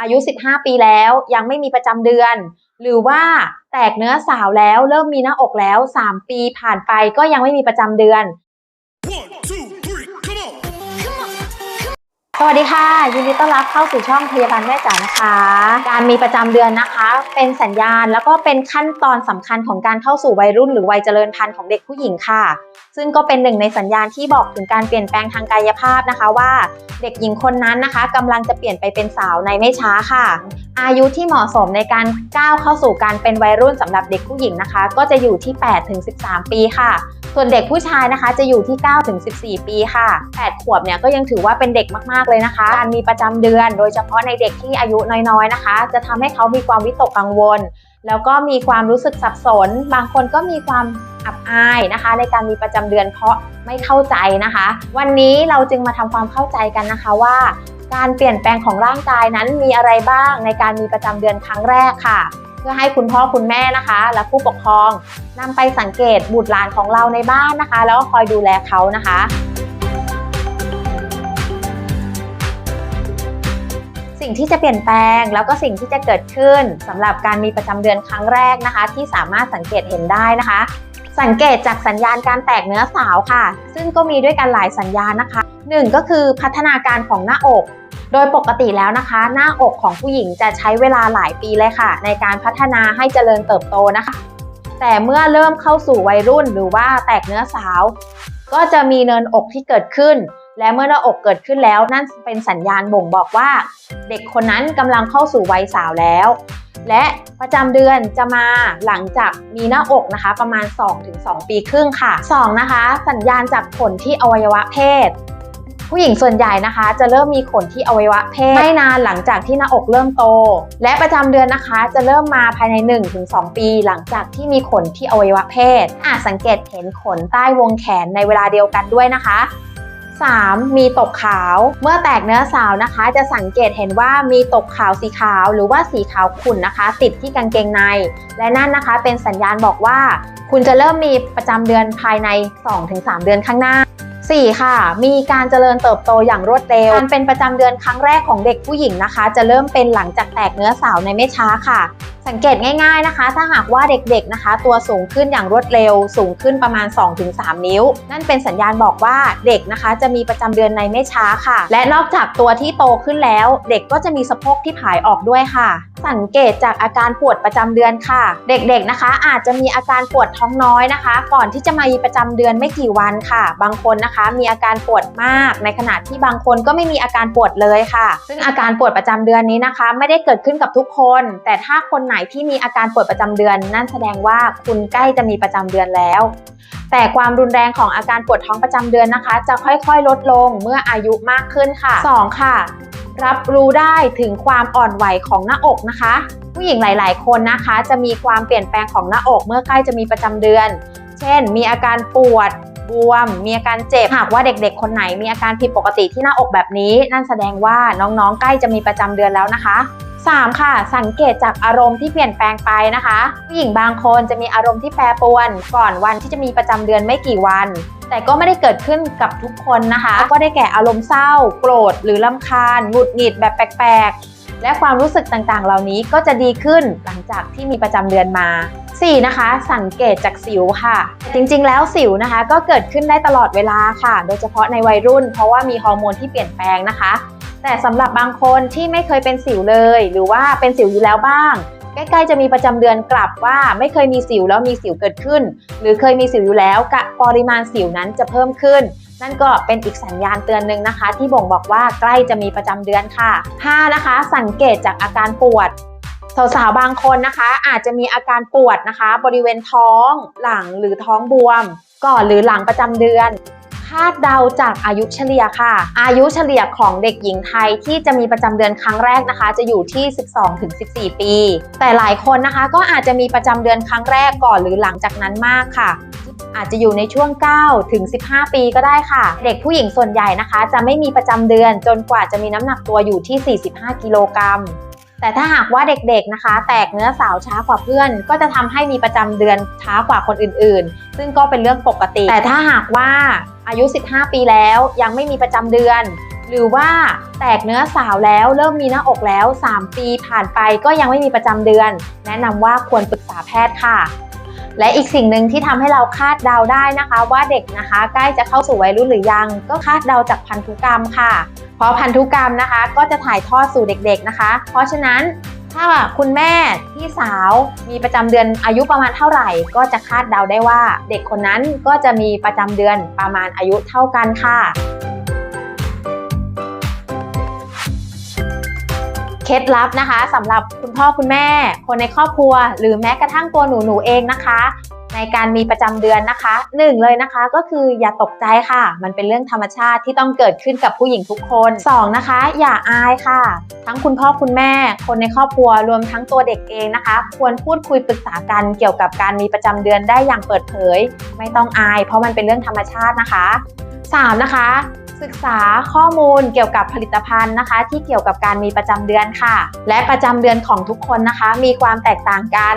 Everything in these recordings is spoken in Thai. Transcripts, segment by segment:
อายุ 15 ปีแล้วยังไม่มีประจำเดือน หรือว่าแตกเนื้อสาวแล้วเริ่มมีหน้าอกแล้ว 3 ปีผ่านไปก็ยังไม่มีประจำเดือน One, two, three, come on! สวัสดีค่ะ ยินดีต้อนรับเข้าสู่ช่องพยาบาลแม่จ๋านะคะ การมีประจำเดือนนะคะ เป็นสัญญาณแล้วก็เป็นขั้นตอนสำคัญของการเข้าสู่วัยรุ่นหรือวัยเจริญพันธุ์ของเด็กผู้หญิงค่ะ ซึ่งก็เป็นหนึ่งในสัญญาณที่บอกถึงการเปลี่ยนแปลงทางกายภาพนะคะว่า เด็กหญิงคนนั้นนะคะกำลังจะเปลี่ยนไปเป็นสาวในไม่ช้าค่ะ อายุที่เหมาะสมในการก้าวเข้าสู่การเป็นวัยรุ่นสำหรับเด็กผู้หญิงนะคะ ก็จะอยู่ที่8ถึง13 ปีค่ะ ส่วนเด็กผู้ชายนะคะจะอยู่ที่9ถึง14 ปีค่ะ 8 ขวบเนี่ยก็ยังถือว่าเป็นเด็กมากๆเลยนะคะ การมีประจำเดือน โดยเฉพาะในเด็กที่อายุน้อยๆนะคะ จะทำให้เขามีความวิตกกังวลแล้วก็มีความรู้สึกสับสน บางคนก็มีความ อายนะคะ ในการมีประจำเดือนเพราะไม่เข้าใจนะคะ วันนี้เราจึงมาทำความเข้าใจกันนะคะว่า การเปลี่ยนแปลงของร่างกายนั้นมีอะไรบ้างในการมีประจำเดือนครั้งแรกค่ะ เพื่อให้คุณพ่อคุณแม่นะคะ และผู้ปกครองนำไปสังเกตบุตรหลานของเราในบ้านนะคะ แล้วก็คอยดูแลเขานะคะสิ่งที่จะเปลี่ยนแปลงแล้วก็สิ่งที่จะเกิดขึ้นสำหรับการมีประจำเดือนครั้งแรกนะคะ ที่สามารถสังเกตเห็นได้นะคะ สังเกตจากสัญญาณการแตกเนื้อสาวค่ะ ซึ่งก็มีด้วยกันหลายสัญญาณนะคะหนึ่งก็คือพัฒนาการของหน้าอก โดยปกติแล้วนะคะ หน้าอกของผู้หญิงจะใช้เวลาหลายปีเลยค่ะ ในการพัฒนาให้เจริญเติบโตนะคะ แต่เมื่อเริ่มเข้าสู่วัยรุ่นหรือว่าแตกเนื้อสาว ก็จะมีเนินอกที่เกิดขึ้น และเมื่อหน้าอกเกิดขึ้นแล้วนั่นเป็นสัญญาณบ่งบอกว่า เด็กคนนั้นกำลังเข้าสู่วัยสาวแล้ว และประจำเดือนจะมาหลังจากมีหน้าอกนะคะ ประมาณ 2-2 ปีครึ่งค่ะ 2 นะคะ สัญญาณจากขนที่อวัยวะเพศผู้หญิงส่วนใหญ่นะคะ จะเริ่มมีขนที่อวัยวะเพศไม่นานหลังจากที่หน้าอกเริ่มโต และประจำเดือนนะคะ จะเริ่มมาภายใน 1-2 ปี หลังจากที่มีขนที่อวัยวะเพศ อาจสังเกตเห็นขนใต้วงแขนในเวลาเดียวกันด้วยนะคะ 3. มีตกขาว เมื่อแตกเนื้อสาวนะคะ จะสังเกตเห็นว่ามีตกขาวสีขาว หรือว่าสีขาวขุ่นนะคะ ติดที่กางเกงใน และนั่นนะคะ เป็นสัญญาณบอกว่า คุณจะเริ่มมีประจำเดือนภายใน 2-3 เดือนข้างหน้า 4. ค่ะ มีการเจริญเติบโตอย่างรวดเร็ว การเป็นประจำเดือนครั้งแรกของเด็กผู้หญิงนะคะ จะเริ่มเป็นหลังจากแตกเนื้อสาวในไม่ช้าค่ะ สังเกตง่ายๆนะคะ ถ้าหากว่าเด็กๆนะคะ ตัวสูงขึ้นอย่างรวดเร็ว สูงขึ้นประมาณ 2-3 นิ้ว นั่นเป็นสัญญาณบอกว่าเด็กนะคะ จะมีประจำเดือนในไม่ช้าค่ะ และนอกจากตัวที่โตขึ้นแล้ว เด็กก็จะมีสะโพกที่ผายออกด้วยค่ะ สังเกตจากอาการปวดประจำเดือนค่ะ เด็กๆนะคะ อาจจะมีอาการปวดท้องน้อยนะคะ ก่อนที่จะมามีประจำเดือนไม่กี่วันค่ะ บางคนนะคะ มีอาการปวดมาก ในขณะที่บางคนก็ไม่มีอาการปวดเลยค่ะ ซึ่งอาการปวดประจำเดือนนี้นะคะ ไม่ได้เกิดขึ้นกับทุกคน แต่ถ้าคนไหนที่มีอาการปวดประจำเดือน นั่นแสดงว่าคุณใกล้จะมีประจำเดือนแล้ว แต่ความรุนแรงของอาการปวดท้องประจำเดือนนะคะ จะค่อยๆ ลดลงเมื่ออายุมากขึ้นค่ะ 2. ค่ะ รับรู้ได้ถึงความอ่อนไหวของหน้าอกนะคะ ผู้หญิงหลาย ๆ คนนะคะ จะมีความเปลี่ยนแปลงของหน้าอกเมื่อใกล้จะมีประจำเดือน เช่น มีอาการปวดบวมมีอาการเจ็บหากว่าเด็กๆ คนไหนมีอาการผิดปกติที่หน้าอกแบบนี้ นั่นแสดงว่าน้องๆ ใกล้จะมีประจำเดือนแล้วนะคะ 3. ค่ะ สังเกตจากอารมณ์ที่เปลี่ยนแปลงไปนะคะผู้หญิงบางคนจะมีอารมณ์ที่แปรปรวน ก่อนวันที่จะมีประจำเดือนไม่กี่วัน แต่ก็ไม่ได้เกิดขึ้นกับทุกคนนะคะ ก็ได้แก่อารมณ์เศร้า โกรธ หรือลำคาญหงุดหงิดแบบแปลกๆ และความรู้สึกต่างๆ เหล่านี้ก็จะดีขึ้นหลังจากที่มีประจำเดือนมา 4. นะคะ สังเกตจากสิวค่ะ จริงๆ แล้วสิวนะคะ ก็เกิดขึ้นได้ตลอดเวลาค่ะ โดยเฉพาะในวัยรุ่น เพราะว่ามีฮอร์โมนที่เปลี่ยนแปลงนะคะ แต่สำหรับบางคนที่ไม่เคยเป็นสิวเลย หรือว่าเป็นสิวอยู่แล้วบ้าง ใกล้ๆจะมีประจำเดือนกลับว่าไม่เคยมีสิวแล้วมีสิวเกิดขึ้น หรือเคยมีสิวอยู่แล้วกะปริมาณสิวนั้นจะเพิ่มขึ้น นั่นก็เป็นอีกสัญญาณเตือนหนึ่งนะคะ ที่บ่งบอกว่าใกล้จะมีประจำเดือนค่ะ 5. นะคะ สังเกตจากอาการปวดสาวๆบางคนนะคะ อาจจะมีอาการปวดนะคะ บริเวณท้อง หลังหรือท้องบวม ก่อนหรือหลังประจำเดือน คาดเดาจากอายุเฉลี่ยค่ะ อายุเฉลี่ยของเด็กหญิงไทยที่จะมีประจำเดือนครั้งแรกนะคะ จะอยู่ที่ 12-14 ปี แต่หลายคนนะคะก็อาจจะมีประจำเดือนครั้งแรกก่อนหรือหลังจากนั้นมากค่ะอาจจะอยู่ในช่วง 9 ถึง 15 ปีก็ได้ค่ะ เด็กผู้หญิงส่วนใหญ่นะคะ จะไม่มีประจำเดือนจนกว่าจะมีน้ำหนักตัวอยู่ที่ 45 กิโลกรัม แต่ถ้าหากว่าเด็กๆนะคะ แตกเนื้อสาวช้ากว่าเพื่อน ก็จะทำให้มีประจำเดือนช้ากว่าคนอื่นๆ ซึ่งก็เป็นเรื่องปกติ แต่ถ้าหากว่า อายุ 15 ปีแล้วยังไม่มีประจำเดือน หรือว่าแตกเนื้อสาวแล้วเริ่มมีหน้าอกแล้ว 3 ปีผ่านไปก็ยังไม่มีประจำเดือน แนะนำว่าควรปรึกษาแพทย์ค่ะ และอีกสิ่งหนึ่งที่ทำให้เราคาดเดาได้นะคะ ว่าเด็กนะคะใกล้จะเข้าสู่วัยรุ่นหรือยัง ก็คาดเดาจากพันธุกรรมค่ะ เพราะพันธุกรรมนะคะ ก็จะถ่ายทอดสู่เด็กๆนะคะ เพราะฉะนั้น ถ้าคุณแม่พี่สาวมีประจำเดือนอายุประมาณเท่าไหร่ ก็จะคาดเดาได้ว่า เด็กคนนั้นก็จะมีประจำเดือนประมาณอายุเท่ากันค่ะเคล็ดลับนะคะสำหรับคุณพ่อคุณแม่ คนในครอบครัว หรือแม้กระทั่งตัวหนูหนูเองนะคะ ในการมีประจำเดือนนะคะหนึ่งเลยนะคะก็คืออย่าตกใจค่ะ มันเป็นเรื่องธรรมชาติที่ต้องเกิดขึ้นกับผู้หญิงทุกคนสองนะคะ อย่าอายค่ะ ทั้งคุณพ่อคุณแม่ คนในครอบครัวรวมทั้งตัวเด็กเองนะคะ ควรพูดคุยปรึกษากันเกี่ยวกับการมีประจำเดือนได้อย่างเปิดเผย ไม่ต้องอาย เพราะมันเป็นเรื่องธรรมชาตินะคะสามนะคะศึกษาข้อมูลเกี่ยวกับผลิตภัณฑ์นะคะ ที่เกี่ยวกับการมีประจำเดือนค่ะ และประจำเดือนของทุกคนนะคะ มีความแตกต่างกัน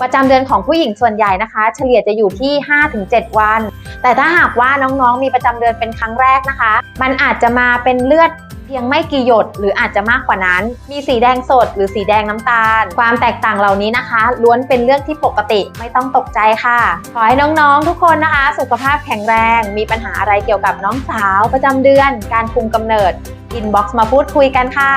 ประจำเดือนของผู้หญิงส่วนใหญ่นะคะ เฉลี่ยจะอยู่ที่ 5-7 วัน แต่ถ้าหากว่าน้องๆมีประจำเดือนเป็นครั้งแรกนะคะ มันอาจจะมาเป็นเลือดเพียงไม่กี่หยดหรืออาจจะมากกว่านั้น มีสีแดงสดหรือสีแดงน้ำตาล ความแตกต่างเหล่านี้นะคะ ล้วนเป็นเรื่องที่ปกติไม่ต้องตกใจค่ะ ขอให้น้องๆ ทุกคนนะคะ สุขภาพแข็งแรง มีปัญหาอะไรเกี่ยวกับน้องสาวประจำเดือน การคุมกำเนิดอินบ็อกซ์มาพูดคุยกันค่ะ